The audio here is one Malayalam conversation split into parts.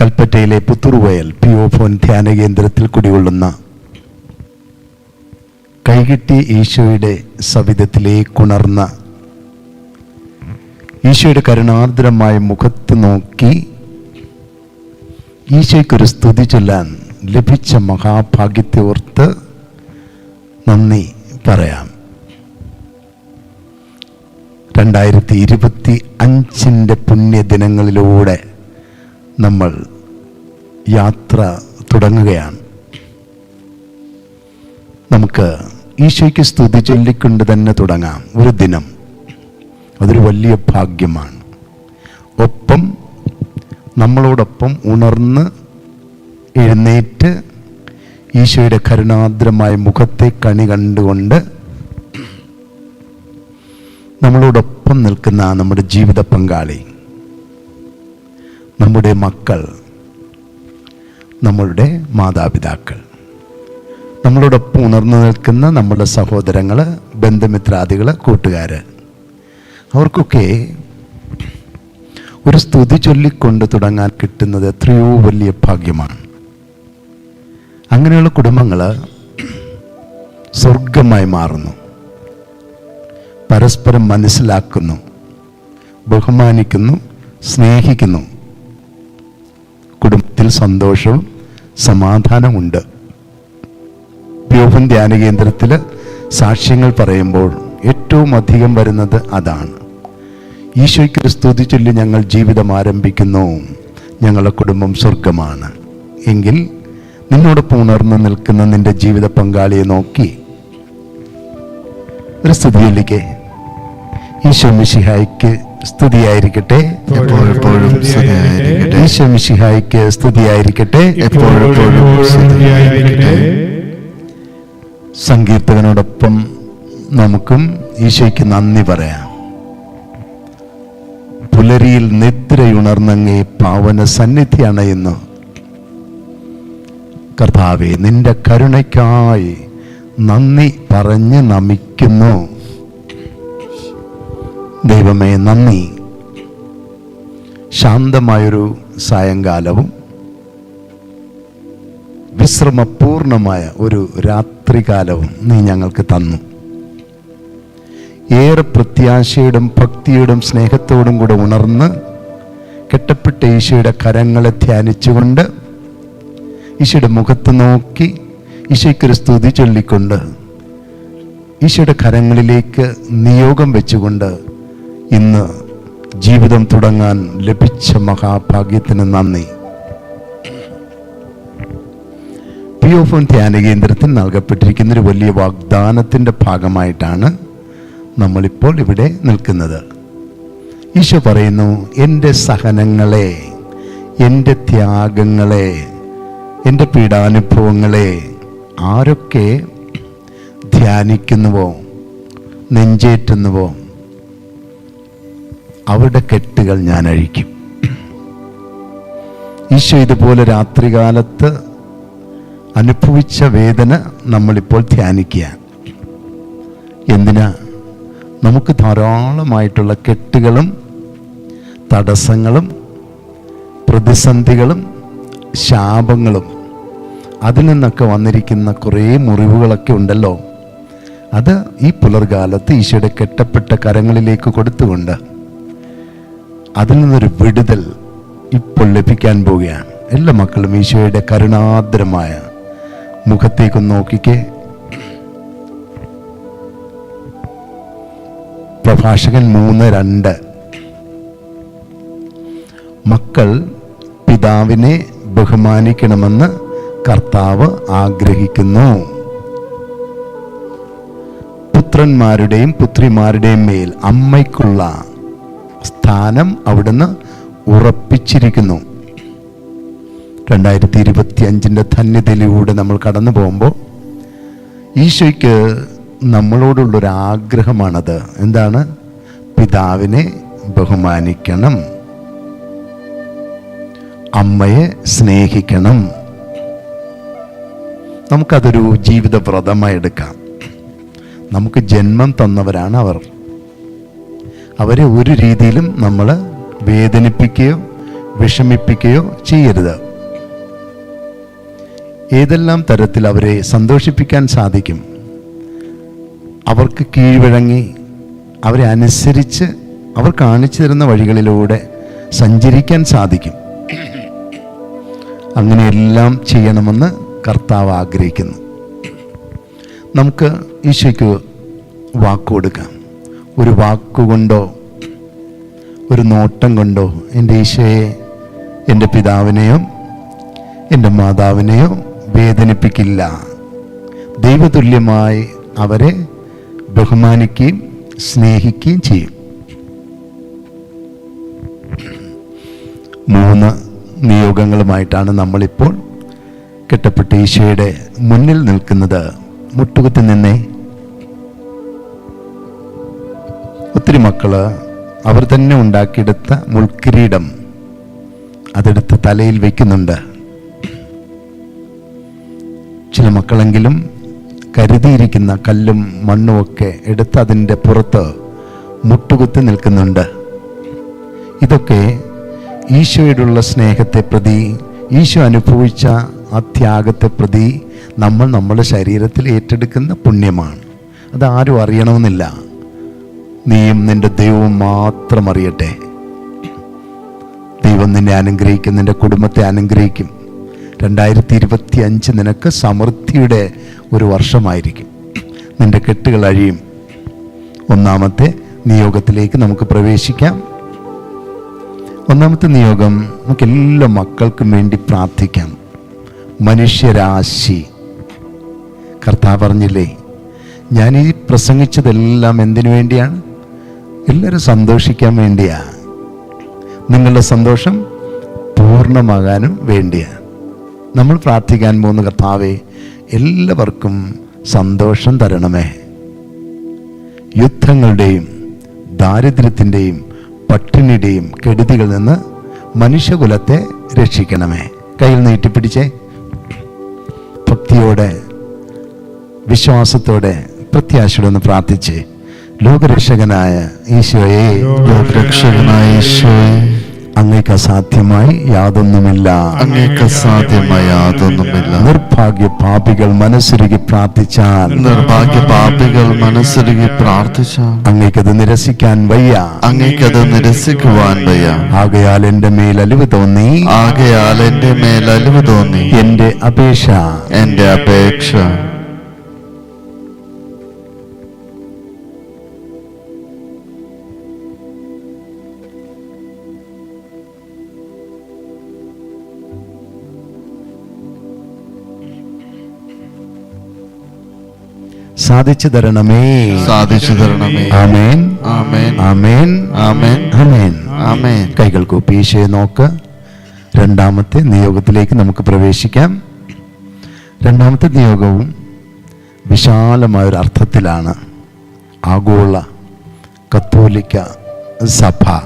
കൽപ്പറ്റയിലെ പുത്തുറുവയൽ പി ഒ ഫോൻ ധ്യാന കേന്ദ്രത്തിൽ കുടികൊള്ളുന്ന കൈകിട്ടി ഈശോയുടെ സവിധത്തിലേക്കുണർന്ന ഈശോയുടെ കരുണാർദ്രമായ മുഖത്ത് നോക്കി ഈശോയ്ക്കൊരു സ്തുതി ചൊല്ലാൻ ലഭിച്ച മഹാഭാഗ്യത്തെ ഓർത്ത് നന്ദി പറയാം. രണ്ടായിരത്തി ഇരുപത്തി അഞ്ചിന്റെ പുണ്യദിനങ്ങളിലൂടെ നമ്മൾ യാത്ര തുടങ്ങുകയാണ്. നമുക്ക് ഈശോയ്ക്ക് സ്തുതി ചൊല്ലിക്കൊണ്ട് തന്നെ തുടങ്ങാം. ഒരു ദിനം. അതൊരു വലിയ ഭാഗ്യമാണ്. ഒപ്പം നമ്മളോടൊപ്പം ഉണർന്ന് എഴുന്നേറ്റ് ഈശോയുടെ കരുണാദ്രമായ മുഖത്തെ കണി കണ്ടുകൊണ്ട് നമ്മളോടൊപ്പം നിൽക്കുന്ന നമ്മുടെ ജീവിത പങ്കാളി നമ്മുടെ മക്കൾ നമ്മളുടെ മാതാപിതാക്കൾ നമ്മളോടൊപ്പം ഉണർന്നു നിൽക്കുന്ന നമ്മുടെ സഹോദരങ്ങൾ ബന്ധുമിത്രാദികൾ കൂട്ടുകാർ അവർക്കൊക്കെ ഒരു സ്തുതി ചൊല്ലിക്കൊണ്ട് തുടങ്ങാൻ കിട്ടുന്നത് എത്രയോ വലിയ ഭാഗ്യമാണ്. അങ്ങനെയുള്ള കുടുംബങ്ങൾ സ്വർഗമായി മാറുന്നു. പരസ്പരം മനസ്സിലാക്കുന്നു ബഹുമാനിക്കുന്നു സ്നേഹിക്കുന്നു. കുടുംബത്തിൽ സന്തോഷവും സമാധാനമുണ്ട് പ്യോഫൻ ധ്യാന കേന്ദ്രത്തിൽ സാക്ഷ്യങ്ങൾ പറയുമ്പോൾ ഏറ്റവും അധികം വരുന്നത് അതാണ്. ഈശോയ്ക്ക് സ്തുതി ചൊല്ലി ഞങ്ങൾ ജീവിതം ആരംഭിക്കുന്നു. ഞങ്ങളുടെ കുടുംബം സ്വർഗമാണ് എങ്കിൽ നിന്നോടൊപ്പം ഉണർന്നു നിൽക്കുന്ന നിന്റെ ജീവിത പങ്കാളിയെ നോക്കി. ഒരു സ്തുതിയിലേക്ക് ഈശോ മിശിഹായ്ക്ക് സ്തുതിയായിരിക്കട്ടെ. എപ്പോഴെപ്പോഴും സ്തുതിയായിരിക്കട്ടെ. ഈശോ മിശിഹായ്ക്ക് സ്തുതിയായിരിക്കട്ടെ. എപ്പോഴെപ്പോഴും സ്തുതിയായിരിക്കട്ടെ. സങ്കീർത്തകനോടൊപ്പം നമുക്കും ഈശോയ്ക്ക് നന്ദി പറയാം. പുലരിയിൽ നിദ്രയുണർന്നങ്ങേ പാവന സന്നിധി ഇന്ന്. കർത്താവെ നിന്റെ കരുണയ്ക്കായി നന്ദി പറഞ്ഞ് നമിക്കുന്നു. ദൈവമേ നന്ദി. ശാന്തമായൊരു സായങ്കാലവും വിശ്രമപൂർണമായ ഒരു രാത്രികാലവും നീ ഞങ്ങൾക്ക് തന്നു. ഏറെ പ്രത്യാശയോടും ഭക്തിയോടും സ്നേഹത്തോടും കൂടെ ഉണർന്ന് കെട്ടപ്പെട്ട ഈശോയുടെ കരങ്ങളെ ധ്യാനിച്ചുകൊണ്ട് ഈശോയുടെ മുഖത്ത് നോക്കി ഈശോയ്ക്കൊരു സ്തുതി ചൊല്ലിക്കൊണ്ട് ഈശോയുടെ കരങ്ങളിലേക്ക് നിയോഗം വെച്ചുകൊണ്ട് ഇന്ന് ജീവിതം തുടങ്ങാൻ ലഭിച്ച മഹാഭാഗ്യത്തിന് നന്ദി. പി ഒ ഫോൺ ധ്യാന കേന്ദ്രത്തിൽ നൽകപ്പെട്ടിരിക്കുന്ന ഒരു വലിയ വാഗ്ദാനത്തിന്റെ ഭാഗമായിട്ടാണ് നമ്മളിപ്പോൾ ഇവിടെ നിൽക്കുന്നത്. ഈശോ പറയുന്നു എന്റെ സഹനങ്ങളെ എന്റെ ത്യാഗങ്ങളെ എന്റെ പീഡാനുഭവങ്ങളെ ആരൊക്കെ ധ്യാനിക്കുന്നുവോ നെഞ്ചേറ്റുന്നുവോ അവരുടെ കെട്ടുകൾ ഞാൻ അഴിക്കും. ഈശോ ഇതുപോലെ രാത്രികാലത്ത് അനുഭവിച്ച വേദന നമ്മളിപ്പോൾ ധ്യാനിക്കുക എന്തിനാ? നമുക്ക് ധാരാളമായിട്ടുള്ള കെട്ടുകളും തടസ്സങ്ങളും പ്രതിസന്ധികളും ശാപങ്ങളും അതിൽ നിന്നൊക്കെ വന്നിരിക്കുന്ന കുറേ മുറിവുകളൊക്കെ ഉണ്ടല്ലോ. അത് ഈ പുലർകാലത്ത് ഈശോയുടെ കെട്ടപ്പെട്ട കരങ്ങളിലേക്ക് കൊടുത്തുകൊണ്ട് അതിൽ നിന്നൊരു വിടുതൽ ഇപ്പോൾ ലഭിക്കാൻ പോവുകയാണ്. എല്ലാ മക്കളും ഈശോയുടെ കരുണാദ്രമായ മുഖത്തേക്ക് നോക്കിക്കേ. പ്രഭാഷകൻ മൂന്ന് രണ്ട്. മക്കൾ പിതാവിനെ ബഹുമാനിക്കണമെന്ന് കർത്താവ് ആഗ്രഹിക്കുന്നു. പുത്രന്മാരുടെയും പുത്രിമാരുടെയും മേൽ അമ്മയ്ക്കുള്ള സ്ഥാനം അവിടുന്ന് ഉറപ്പിച്ചിരിക്കുന്നു. രണ്ടായിരത്തി ഇരുപത്തി അഞ്ചിന്റെ ധന്യതയിലൂടെ നമ്മൾ കടന്നു പോകുമ്പോൾ ഈശോയ്ക്ക് നമ്മളോടുള്ളൊരു ആഗ്രഹമാണത് എന്താണ്? പിതാവിനെ ബഹുമാനിക്കണം. അമ്മയെ സ്നേഹിക്കണം. നമുക്കതൊരു ജീവിത വ്രതമായി എടുക്കാം നമുക്ക് ജന്മം തന്നവരാണ് അവർ. അവരെ ഒരു രീതിയിലും നമ്മൾ വേദനിപ്പിക്കുകയോ വിഷമിപ്പിക്കുകയോ ചെയ്യരുത്. ഏതെല്ലാം തരത്തിൽ അവരെ സന്തോഷിപ്പിക്കാൻ സാധിക്കും? അവർക്ക് കീഴ്വഴങ്ങി അവരെ അനുസരിച്ച് അവർ കാണിച്ചു തരുന്ന വഴികളിലൂടെ സഞ്ചരിക്കാൻ സാധിക്കും. അങ്ങനെയെല്ലാം ചെയ്യണമെന്ന് കർത്താവ് ആഗ്രഹിക്കുന്നു. നമുക്ക് ഈശോയ്ക്ക് വാക്ക് കൊടുക്കാം. ഒരു വാക്കുകൊണ്ടോ ഒരു നോട്ടം കൊണ്ടോ എന്റെ ഈശോയെ എന്റെ പിതാവിനെയോ എന്റെ മാതാവിനെയോ വേദനിപ്പിക്കില്ല. ദൈവതുല്യമായി അവരെ ബഹുമാനിക്കുകയും സ്നേഹിക്കുകയും ചെയ്യും. മൂന്ന് നിയോഗങ്ങളുമായിട്ടാണ് നമ്മളിപ്പോൾ കെട്ടപ്പെട്ട ഈശോയുടെ മുന്നിൽ നിൽക്കുന്നത്. മുട്ടുകുത്തി നിന്നേ ഒത്തിരി മക്കൾ അവർ തന്നെ ഉണ്ടാക്കിയെടുത്ത മുൾക്കിരീടം അതെടുത്ത് തലയിൽ വയ്ക്കുന്നുണ്ട്. ചില മക്കളെങ്കിലും കരുതിയിരിക്കുന്ന കല്ലും മണ്ണുമൊക്കെ എടുത്ത് അതിന്റെ പുറത്ത് മുട്ടുകുത്തി നിൽക്കുന്നുണ്ട്. ഇതൊക്കെ ഈശോയോടുള്ള സ്നേഹത്തെ പ്രതി ഈശോ അനുഭവിച്ച ആ ത്യാഗത്തെ പ്രതി നമ്മൾ നമ്മുടെ ശരീരത്തിൽ ഏറ്റെടുക്കുന്ന പുണ്യമാണ്. അത് ആരും അറിയണമെന്നില്ല. നീയും നിന്റെ ദൈവവും മാത്രം അറിയട്ടെ. ദൈവം നിന്നെ അനുഗ്രഹിക്കും നിന്റെ കുടുംബത്തെ അനുഗ്രഹിക്കും. രണ്ടായിരത്തി ഇരുപത്തി അഞ്ച് നിനക്ക് സമൃദ്ധിയുടെ ഒരു വർഷമായിരിക്കും. നിന്റെ കെട്ടുകൾ അഴിയും. ഒന്നാമത്തെ നിയോഗത്തിലേക്ക് നമുക്ക് പ്രവേശിക്കാം. ഒന്നാമത്തെ നിയോഗം നമുക്ക് എല്ലാ മക്കൾക്കും വേണ്ടി പ്രാർത്ഥിക്കാം. മനുഷ്യരാശി. കർത്താവ് പറഞ്ഞില്ലേ ഞാൻ ഈ പ്രസംഗിച്ചതെല്ലാം എന്തിനു വേണ്ടിയാണ്? എല്ലാവരും സന്തോഷിക്കാൻ വേണ്ടിയാ. നിങ്ങളുടെ സന്തോഷം പൂർണമാകാനും വേണ്ടിയാണ് നമ്മൾ പ്രാർത്ഥിക്കാൻ പോകുന്ന കർത്താവെ എല്ലാവർക്കും സന്തോഷം തരണമേ. യുദ്ധങ്ങളുടെയും ദാരിദ്ര്യത്തിന്റെയും പട്ടിണിയുടെയും കെടുതികളിൽ നിന്ന് മനുഷ്യകുലത്തെ രക്ഷിക്കണമേ. കയ്യിൽ നീട്ടിപ്പിടിച്ചേ ഭക്തിയോടെ വിശ്വാസത്തോടെ പ്രത്യാശയോടെ ഒന്ന് പ്രാർത്ഥിച്ച്. ലോകരക്ഷകനായ ഈശോയെ ലോകരക്ഷകനായ ഈശോയെ അങ്ങേക്ക് അസാധ്യമായി യാതൊന്നുമില്ല. അങ്ങേക്ക് അസാധ്യമായി യാതൊന്നുമില്ല. നിർഭാഗ്യ പാപികൾ മനസ്സുരുകി പ്രാർത്ഥിച്ചാൽ. നിർഭാഗ്യ പാപികൾ മനസ്സൊരുകി പ്രാർത്ഥിച്ചാൽ. അങ്ങേക്കത് നിരസിക്കാൻ വയ്യ. അങ്ങേക്കത് നിരസിക്കുവാൻ വയ്യ. ആകയാൽ എന്റെ മേൽ അലിവ് തോന്നി. ആകയാൽ എന്റെ മേൽ അലിവ് തോന്നി. എന്റെ അപേക്ഷ. എന്റെ അപേക്ഷ. സാധിച്ചു തരണമേ. സാധിച്ചു തരണമേ. ആമേൻ. ആമേൻ. ആമേൻ. ആമേൻ. ആമേൻ. ആമേൻ. കൈകൾ കൂപ്പി ഈശോയെ നോക്ക്. രണ്ടാമത്തെ നിയോഗത്തിലേക്ക് നമുക്ക് പ്രവേശിക്കാം. രണ്ടാമത്തെ നിയോഗവും വിശാലമായ ഒരു അർത്ഥത്തിലാണ് ആഗോള കത്തോലിക്ക സഭ.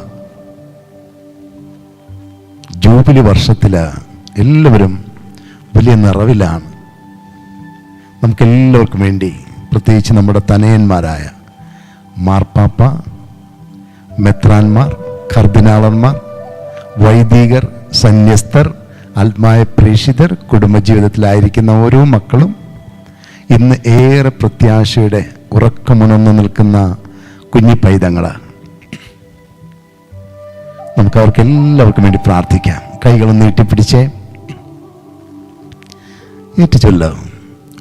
ജൂബിലി വർഷത്തിൽ എല്ലാവരും വലിയ നിറവിലാണ്. നമുക്കെല്ലാവർക്കും വേണ്ടി പ്രത്യേകിച്ച് നമ്മുടെ തനയന്മാരായ മാർപ്പാപ്പ മെത്രാന്മാർ കർദിനാളന്മാർ വൈദികർ സന്യസ്തർ ആത്മായ പ്രേഷിതർ കുടുംബജീവിതത്തിലായിരിക്കുന്ന ഓരോ മക്കളും ഇന്ന് ഏറെ പ്രത്യാശയുടെ ഉറക്കമുണർന്നു നിൽക്കുന്ന കുഞ്ഞി പൈതങ്ങളാണ്. നമുക്ക് അവർക്ക് എല്ലാവർക്കും വേണ്ടി പ്രാർത്ഥിക്കാം. കൈകളും നീട്ടിപ്പിടിച്ചേ. ഏറ്റുചൊല്ലോ.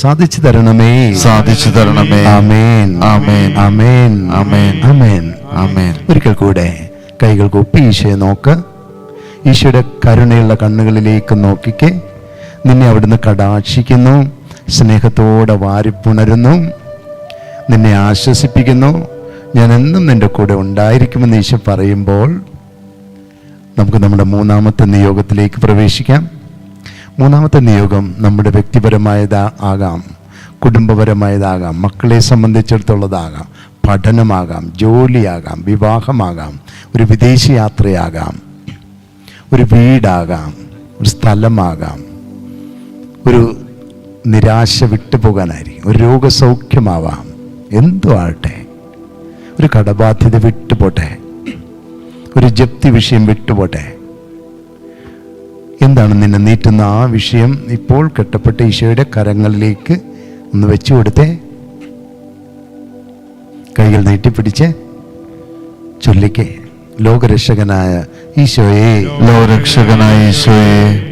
സാധിച്ചു തരണമേ. സാധിച്ചു തരണമേ. ആമേൻ. ആമേൻ. ആമേൻ. ആമേൻ. ആമേൻ. ആമേൻ. ഒരിക്കൽ കൂടെ കൈകൾ കൊപ്പി ഈശോയെ നോക്ക്. ഈശോയുടെ കരുണയുള്ള കണ്ണുകളിലേക്ക് നോക്കിക്കെ. നിന്നെ അവിടുന്ന് കടാക്ഷിക്കുന്നു. സ്നേഹത്തോടെ വാരിപ്പുണരുന്നു നിന്നെ ആശ്വസിപ്പിക്കുന്നു. ഞാൻ എന്നും നിന്റെ കൂടെ ഉണ്ടായിരിക്കുമെന്ന് ഈശോ പറയുമ്പോൾ നമുക്ക് നമ്മുടെ മൂന്നാമത്തെ നിയോഗത്തിലേക്ക് പ്രവേശിക്കാം. മൂന്നാമത്തെ നിയോഗം നമ്മുടെ വ്യക്തിപരമായതാ ആകാം കുടുംബപരമായതാകാം മക്കളെ സംബന്ധിച്ചിടത്തോളതാകാം പഠനമാകാം ജോലിയാകാം വിവാഹമാകാം ഒരു വിദേശ യാത്രയാകാം ഒരു വീടാകാം ഒരു സ്ഥലമാകാം ഒരു നിരാശ വിട്ടുപോകാനായിരിക്കും ഒരു രോഗസൗഖ്യമാവാം എന്തു ആകട്ടെ ഒരു കടബാധ്യത വിട്ടുപോട്ടെ ഒരു ജപ്തി വിഷയം വിട്ടുപോട്ടെ എന്താണ് നിന്നെ നീട്ടുന്ന ആ വിഷയം ഇപ്പോൾ കെട്ടപ്പെട്ട ഈശോയുടെ കരങ്ങളിലേക്ക് ഒന്ന് വെച്ചു കൊടുത്തേ. കൈകൾ നീട്ടിപ്പിടിച്ച് ചൊല്ലിക്കേ. ലോകരക്ഷകനായ ഈശോയെ. ലോകരക്ഷകനായ ഈശോയെ.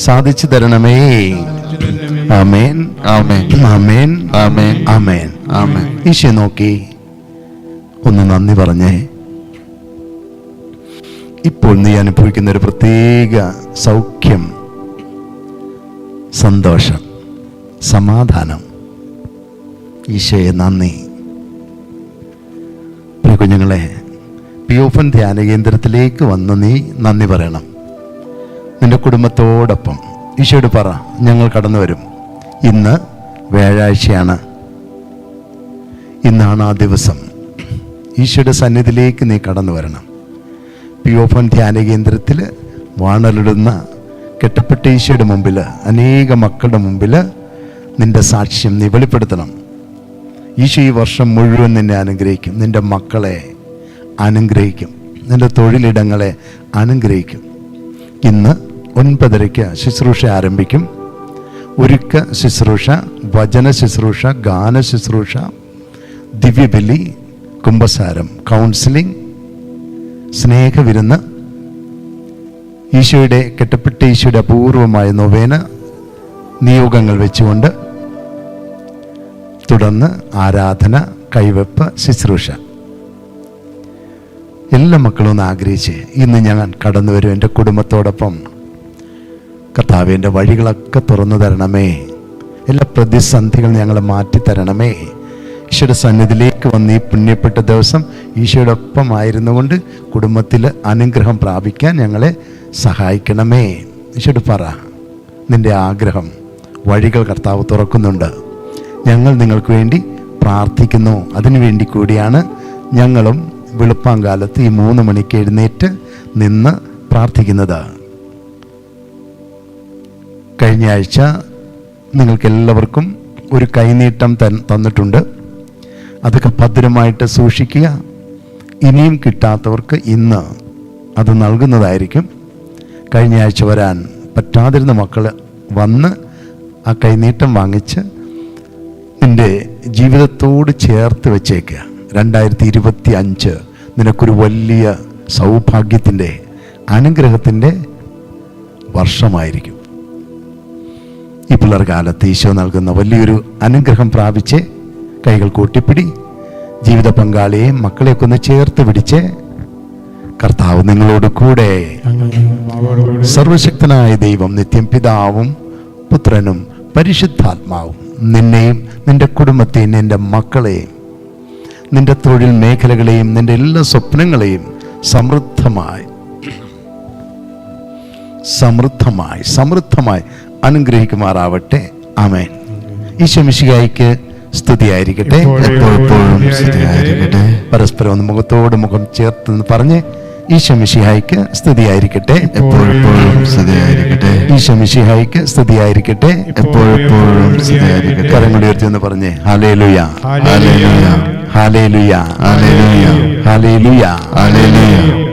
സാധിച്ചു തരണമേ. ആമേൻ. ആമേൻ. ആമേൻ. ആമേൻ. ആമേൻ. ആമേൻ. ഈശോ നോക്കി. ഒന്ന് നന്ദി പറഞ്ഞേ. ഇപ്പോൾ നീ അനുഭവിക്കുന്ന ഒരു പ്രത്യേക സൗഖ്യം സന്തോഷം സമാധാനം. ഈശോയെ നന്ദി. കുഞ്ഞുങ്ങളെ പിയോഫൻ ധ്യാന കേന്ദ്രത്തിലേക്ക് വന്ന് നീ നന്ദി പറയണം. നിന്റെ കുടുംബത്തോടൊപ്പം. ഈശോട് പറ ഞങ്ങൾ കടന്നു വരും ഇന്ന് വ്യാഴാഴ്ചയാണ്. ഇന്നാണ് ആ ദിവസം. ഈശോയുടെ സന്നിധിയിലേക്ക് നീ കടന്നു വരണം പി ഓപ്പൺ ധ്യാന കേന്ദ്രത്തിൽ വാണലിടുന്ന കെട്ടപ്പെട്ട ഈശോയുടെ മുമ്പിൽ അനേക മക്കളുടെ മുമ്പിൽ നിന്റെ സാക്ഷ്യം നീ വെളിപ്പെടുത്തണം. ഈശോ ഈ വർഷം മുഴുവൻ നിന്നെ അനുഗ്രഹിക്കും. നിന്റെ മക്കളെ അനുഗ്രഹിക്കും. നിന്റെ തൊഴിലിടങ്ങളെ അനുഗ്രഹിക്കും. ഇന്ന് ഒൻപതരയ്ക്ക് ശുശ്രൂഷ ആരംഭിക്കും. ഒരുക്ക ശുശ്രൂഷ വചന ശുശ്രൂഷ ഗാന ശുശ്രൂഷ ദിവ്യബലി കുംഭസാരം കൗൺസിലിംഗ് സ്നേഹവിരുന്ന് ഈശോയുടെ കെട്ടപ്പെട്ട ഈശോയുടെ അപൂർവമായ നൊവേന നിയോഗങ്ങൾ വെച്ചുകൊണ്ട് തുടർന്ന് ആരാധന കൈവെപ്പ് ശുശ്രൂഷ. എല്ലാ മക്കളും ഒന്ന് ആഗ്രഹിച്ച് ഇന്ന് ഞാൻ കടന്നു വരും എന്റെ കുടുംബത്തോടൊപ്പം. കർത്താവ് എന്റെ വഴികളൊക്കെ തുറന്നു തരണമേ. എല്ലാ പ്രതിസന്ധികൾ ഞങ്ങളെ മാറ്റി തരണമേ ഈശോയുടെ സന്നിധിയിലേക്ക് വന്ന് ഈ പുണ്യപ്പെട്ട ദിവസം ഈശോയുടെ ഒപ്പമായിരുന്നു കൊണ്ട് കുടുംബത്തിൽ അനുഗ്രഹം പ്രാപിക്കാൻ ഞങ്ങളെ സഹായിക്കണമേ. ഈശോട് പറ നിന്റെ ആഗ്രഹം വഴികൾ കർത്താവ് തുറക്കുന്നുണ്ട്. ഞങ്ങൾ നിങ്ങൾക്ക് വേണ്ടി പ്രാർത്ഥിക്കുന്നു. അതിനു വേണ്ടി കൂടിയാണ് ഞങ്ങളും വെളുപ്പാങ്കാലത്ത് ഈ മൂന്ന് മണിക്ക് എഴുന്നേറ്റ് നിന്ന് പ്രാർത്ഥിക്കുന്നത്. കഴിഞ്ഞ ആഴ്ച നിങ്ങൾക്ക് എല്ലാവർക്കും ഒരു കൈനീട്ടം തൻ തന്നിട്ടുണ്ട്. അതൊക്കെ ഭദ്രമായിട്ട് സൂക്ഷിക്കുക. ഇനിയും കിട്ടാത്തവർക്ക് ഇന്ന് അത് നൽകുന്നതായിരിക്കും. കഴിഞ്ഞ ആഴ്ച വരാൻ പറ്റാതിരുന്ന മക്കൾ വന്ന് ആ കൈനീട്ടം വാങ്ങിച്ച് നിന്റെ ജീവിതത്തോട് ചേർത്ത് വെച്ചേക്കുക രണ്ടായിരത്തി ഇരുപത്തി അഞ്ച് നിനക്കൊരു വലിയ സൗഭാഗ്യത്തിന്റെ അനുഗ്രഹത്തിന്റെ വർഷമായിരിക്കും. ഈ പിള്ളേർ കാലത്ത് ഈശോ നൽകുന്ന വലിയൊരു അനുഗ്രഹം പ്രാപിച്ച് കൈകൾ കൂട്ടിപ്പിടി ജീവിത പങ്കാളിയെയും മക്കളെയൊക്കെ ഒന്ന് ചേർത്ത് പിടിച്ച് കർത്താവ് നിങ്ങളോട് കൂടെ സർവശക്തനായ ദൈവം നിത്യം പിതാവും പുത്രനും പരിശുദ്ധാത്മാവും നിന്നെയും നിന്റെ കുടുംബത്തെയും നിന്റെ മക്കളെയും നിന്റെ തൊഴിൽ മേഖലകളെയും നിന്റെ എല്ലാ സ്വപ്നങ്ങളെയും സമൃദ്ധമായി സമൃദ്ധമായി സമൃദ്ധമായി അനുഗ്രഹിക്കുമാറാവട്ടെ. ആമേൻ. ഈശോ മിശിഹായിക്ക് സ്തുതിയായിരിക്കട്ടെ. എപ്പോഴെപ്പോഴും സ്തുതിയായിരിക്കട്ടെ. പരസ്പരം ഒന്ന് മുഖത്തോട് മുഖം ചേർത്ത് നിന്ന് പറഞ്ഞ് ഈശോ മിശിഹായിക്ക് സ്തുതിയായിരിക്കട്ടെ. എപ്പോഴെപ്പോഴും സ്തുതിയായിരിക്കട്ടെ. ഈശോ മിശിഹായിക്ക് സ്തുതിയായിരിക്കട്ടെ. എപ്പോഴെപ്പോഴും സ്തുതിയായിരിക്കട്ടെ. കരങ്ങൾ ഉയർത്തി എന്ന് പറഞ്ഞേ hallelujah hallelujah. Hallelujah hallelujah. Hallelujah hallelujah.